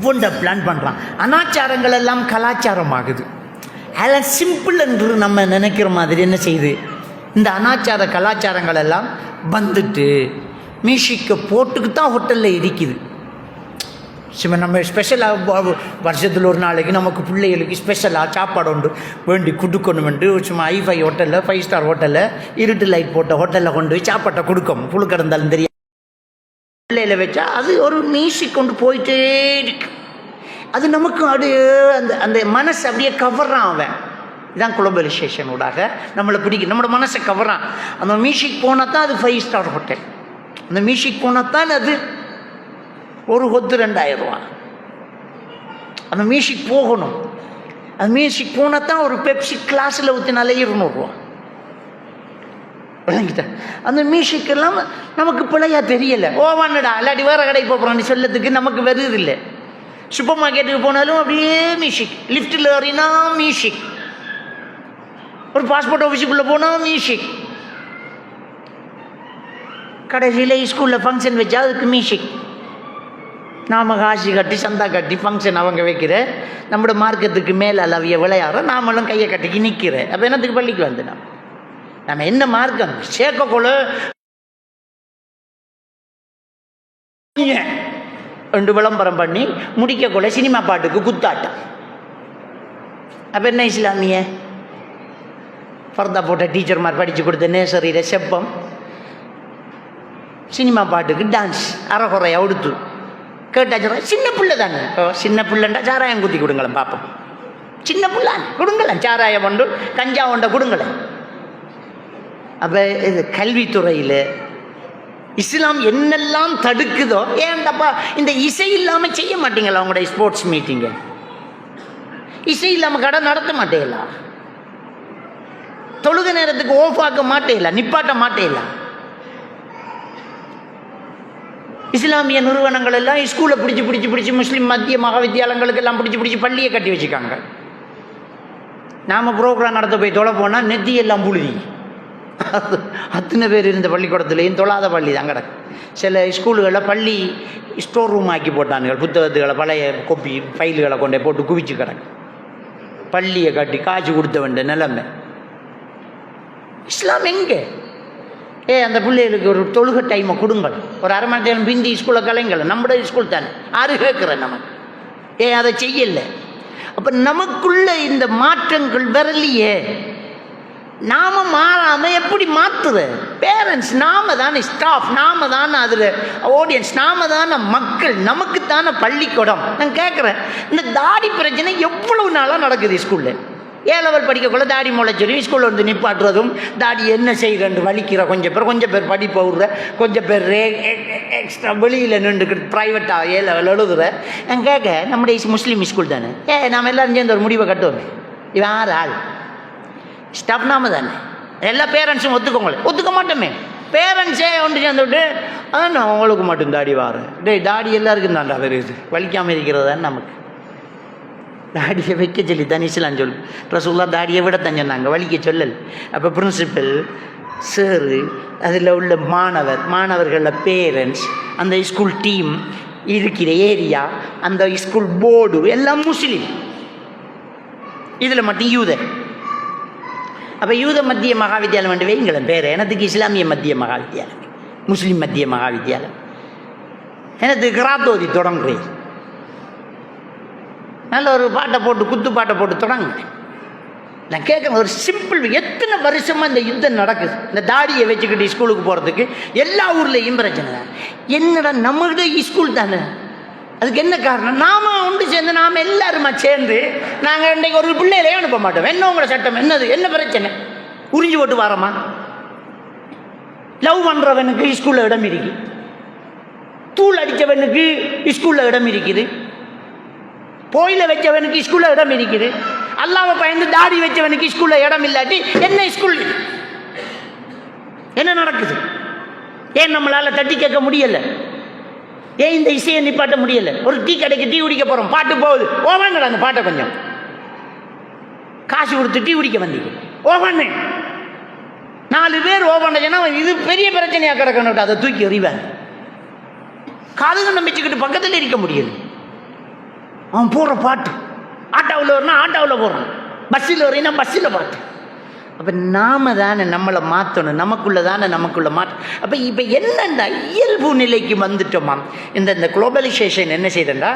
ஒவ்வொன்றை பிளான் பண்ணுறான் அனாச்சாரங்கள் எல்லாம் கலாச்சாரம் ஆகுது அதெல்லாம் சிம்பிள் என்று நம்ம நினைக்கிற மாதிரி என்ன செய்யுது? இந்த அனாச்சார கலாச்சாரங்கள் எல்லாம் வந்துட்டு மியூசிக்கை போட்டுக்கு தான் ஹோட்டலில் இருக்குது. சும்மா நம்ம ஸ்பெஷலாக வருஷத்தில் ஒரு நாளைக்கு நமக்கு பிள்ளைகளுக்கு ஸ்பெஷலாக சாப்பாடு உண்டு வேண்டி கொடுக்கணுமெண்டு சும்மா ஐஃபை ஹோட்டலில் ஃபைவ் ஸ்டார் ஹோட்டலில் இருட்டு லைட் போட்ட ஹோட்டலில் கொண்டு போய் சாப்பாட்டை கொடுக்கும். புழுக்கடந்தாலும் தெரியும் பிள்ளையில வச்சா அது ஒரு மியூசிக் கொண்டு போயிட்டே இருக்கு. அது நமக்கும் அது அந்த அந்த மனசு அப்படியே கவர்றான் அவன். இதான் குளோபலைசேஷனோடாக நம்மளை பிடிக்கும் நம்மளோட மனசை கவர்றான். அந்த மியூசிக் போனால் தான் அது ஃபைவ் ஸ்டார் ஹோட்டல் அந்த மியூசிக் போனால் தான் அது ஒரு ஒத்து ரெண்டாயிரம் ரூபா அந்த மியூசிக் போகணும். அந்த மியூசிக் போனால் தான் ஒரு பெப்சி கிளாஸில் ஊற்றினாலே இருநூறுவா விளங்கிட்ட அந்த மியூசிக்கெல்லாம் நமக்கு பிழையாக தெரியலை. ஓவானடா இல்லாட்டி வேறு கடைக்கு போகிறான்னு சொல்லத்துக்கு நமக்கு வருது இல்லை. சூப்பர் மார்க்கெட்டுக்கு போனாலும் அப்படியே மியூசிக் லிஃப்ட்டில் ஏறினா மியூசிக் ஒரு பாஸ்போர்ட் ஆஃபீஸுக்குள்ளே போனால் மியூசிக் கடைசியில் ஸ்கூலில் ஃபங்க்ஷன் வச்சா அதுக்கு மியூசிக் நாம காசு கட்டி சந்தா கட்டி ஃபங்க்ஷன் அவங்க வைக்கிற நம்மளோட மார்க்கத்துக்கு மேலே அளவிய விளையாடுற நாமளும் கையை கட்டிக்கு நிற்கிற அப்போ என்னத்துக்கு பள்ளிக்கு வந்துடும் நம்ம என்ன மார்க்கம்? சேர்க்கக்குள்ள ரெண்டு விளம்பரம் பண்ணி முடிக்கக்குள்ள சினிமா பாட்டுக்கு குத்தாட்டம். அப்போ என்ன இஸ்லாமிய? ஃபர்தா போட்ட டீச்சர்மார் படித்து கொடுத்த நேசரியில் செப்பம். சினிமா பாட்டுக்கு டான்ஸ் அறகுறையா உடுத்து. கேட்டாச்சுன்னா சின்ன பிள்ளை தானே? ஓ சின்ன பிள்ளைண்டா சாராயம் குத்தி கொடுங்களேன் பார்ப்போம் சின்ன பிள்ளை? கொடுங்களேன் சாராயம் ஒன்று கஞ்சா ஒன்றை கொடுங்களேன். அப்போ இது கல்வித்துறையில் இஸ்லாம் என்னெல்லாம் தடுக்குதோ ஏன்டப்பா இந்த இசை இல்லாமல் செய்ய மாட்டீங்களா உங்களுடைய ஸ்போர்ட்ஸ் மீட்டிங்கை இசை இல்லாமல் கடை நடத்த மாட்டேங்களா? தொழுக நேரத்துக்கு ஓஃப் ஆக்க மாட்டேங்களா? நிப்பாட்ட மாட்டேங்களா? இஸ்லாமிய நிறுவனங்கள் எல்லாம் ஸ்கூலை பிடிச்சி பிடிச்சி பிடிச்சி முஸ்லீம் மத்திய மகாவித்தியாலயங்களுக்கு எல்லாம் பிடிச்சி பிடிச்சி பள்ளியை கட்டி வச்சுக்காங்க. நாம் ப்ரோக்ராம் நடத்த போய் தொலை போனால் நெத்தி எல்லாம் புழுதி. அது அத்தனை பேர் இருந்த பள்ளிக்கூடத்துலேயும் தொழாத பள்ளி தான் கிடக்கு. சில ஸ்கூலுகளில் பள்ளி ஸ்டோர் ரூம் ஆக்கி போட்டானுங்க புத்தகத்துகளை பழைய கொப்பி ஃபைல்களை கொண்டே போட்டு குவிச்சு கிடக்கு. பள்ளியை கட்டி காய்ச்சி கொடுத்த வேண்டிய நிலைமை. இஸ்லாம் எங்கே? ஏ அந்த பிள்ளைகளுக்கு ஒரு தொழுகை டைமை கொடுங்கள். ஒரு அரை மணி நேரம் பிந்தி ஸ்கூலில் கலைங்கள். நம்மட ஸ்கூல் தானே. ஆறு கேட்குறேன் நமக்கு ஏ அதை செய்யலை. அப்போ நமக்குள்ள இந்த மாற்றங்கள் வரலையே. நாம மாறாம எப்படி மாத்துற? பேரண்ட்ஸ் நாம தானே ஸ்டாஃப் நாம தானே அதில் ஆடியன்ஸ் நாம தானே மக்கள் நமக்கு தானே பள்ளிக்கூடம். நான் கேட்குறேன் இந்த தாடி பிரச்சனை எவ்வளவு நாளாக நடக்குது ஸ்கூலில் ஏ லெவல் படிக்கக்குள்ள தாடி முளைச்சிடும் ஸ்கூலில் வந்து நிப்பாட்டுறதும் தாடி என்ன செய்கிறன்னு வலிக்கிற கொஞ்சம் பேர் கொஞ்சம் பேர் படிப்பு விடுற கொஞ்சம் பேர் ரே எக்ஸ்ட்ரா வெளியில் நின்றுக்கிட்டு ப்ரைவேட்டாக ஏ லெவல் எழுதுற. நான் கேட்க நம்முடைய முஸ்லீம் ஸ்கூல் தானே? ஏ நாம் எல்லாரும் சேர்ந்து ஒரு முடிவை கட்டுவோம். இவன் யார்? ஆள். ஸ்டாஃப் நாம தானே? எல்லா பேரண்ட்ஸும் ஒத்துக்கோங்களே. ஒத்துக்க மாட்டோமே. பேரண்ட்ஸே ஒன்று சேர்ந்து விட்டு அதான் உங்களுக்கு மட்டும் தாடி வாரு டேய் தாடி எல்லாருக்கும் தான்டா வருது வலிக்காமல் இருக்கிறது நமக்கு? தாடியை வைக்க சொல்லி தான் இஸ்லாம் சொல்லு ரசூல்லா தாடியை விட தான் சொன்னாங்க. வலிக்க சொல்லல். அப்போ பிரின்சிபல் சாரு அதில் உள்ள மாணவர் மாணவர்களில் பேரண்ட்ஸ் அந்த ஸ்கூல் டீம் இருக்கிற ஏரியா அந்த ஸ்கூல் போர்டு எல்லாம் முஸ்லீம். இதில் மட்டும் யூதர். அப்போ யூத மத்திய மகாவித்யாலயம் வந்து வைங்களேன் பேர். எனத்துக்கு இஸ்லாமிய மத்திய மகாவித்யாலயம் முஸ்லீம் மத்திய மகாவித்யாலயம் எனக்கு கிராத்தோதி தொடங்குறேன். நல்ல ஒரு பாட்டை போட்டு குத்து பாட்டை போட்டு தொடங்குறேன். நான் கேட்குறேன் ஒரு சிம்பிள் எத்தனை வருஷமாக இந்த யுத்தம் நடக்குது? இந்த தாடியை வச்சுக்கிட்டு ஸ்கூலுக்கு போகிறதுக்கு எல்லா ஊர்லேயும் பிரச்சனை தான். என்னடா நம்மகிட்ட ஸ்கூல் தானே? அதுக்கு என்ன காரணம்? நாம ஒன்று சேர்ந்து நாம் எல்லாருமா சேர்ந்து நாங்கள் இன்றைக்கு ஒரு பிள்ளையிலே அனுப்ப மாட்டோம். என்ன உங்களோட சட்டம்? என்னது? என்ன பிரச்சனை? உறிஞ்சு போட்டு வரோமா? லவ் பண்ணுறவனுக்கு ஸ்கூலில் இடம் இருக்கு. தூள் அடித்தவனுக்கு ஸ்கூலில் இடம் இருக்குது. போயில வச்சவனுக்கு ஸ்கூலில் இடம் இருக்குது. அல்லாம பயந்து தாடி வச்சவனுக்கு ஸ்கூலில் இடம் இல்லாட்டி என்ன ஸ்கூல் என்ன நடக்குது? ஏன் நம்மளால் தட்டி கேட்க முடியலை? ஏன் இந்த இசையை நிப்பாட்ட முடியல. ஒரு டீ கடைக்கு டீ குடிக்க போகிறோம் பாட்டு போகுது. ஓவாங்கடா அந்த பாட்டை கொஞ்சம். காசு கொடுத்து டீ குடிக்க வந்தீங்க. ஓவான்னு நாலு பேர் ஓவாண்டா இது பெரிய பிரச்சனையாக கிடக்கணும். அதை தூக்கி எறிவேன். காதுகள் நம்பிச்சுக்கிட்டு பக்கத்தில் இருக்க முடியல அவன் போடுற பாட்டு. ஆட்டோவில் வரணும் ஆட்டோவில் போடுறான். பஸ்ஸில் வரீங்கன்னா பஸ்ஸில் பாட்டு அப்போ நாம தானே நம்மளை மாற்றணும் நமக்குள்ள தானே நமக்குள்ள மாற்ற அப்போ இப்போ என்னென்ன இயல்பு நிலைக்கு வந்துட்டோமா? இந்த இந்த குளோபலைசேஷன் என்ன செய்யறா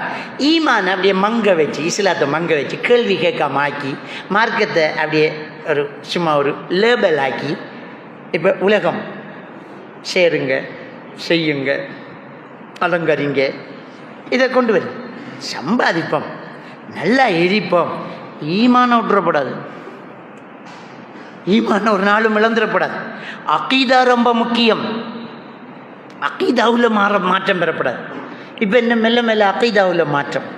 ஈமான் அப்படியே மங்க வச்சு இஸ்லாத்தை மங்க வச்சு கேள்வி கேட்காம ஆக்கி மார்க்கத்தை அப்படியே ஒரு சும்மா ஒரு லேபல் ஆக்கி இப்போ உலகம் சேருங்க செய்யுங்க அலங்கரிங்க இதை கொண்டு வரும். சம்பாதிப்போம் நல்லா எரிப்போம் ஈமான விட்டுறப்படாது ஈமான ஒரு நாளும் இழந்துடப்படாது. அக்கீதா ரொம்ப முக்கியம். அக்கீதாவில் மாற மாற்றம் பெறப்படாது. இப்போ என்ன மெல்ல மெல்ல அக்கீதாவில் மாற்றம்.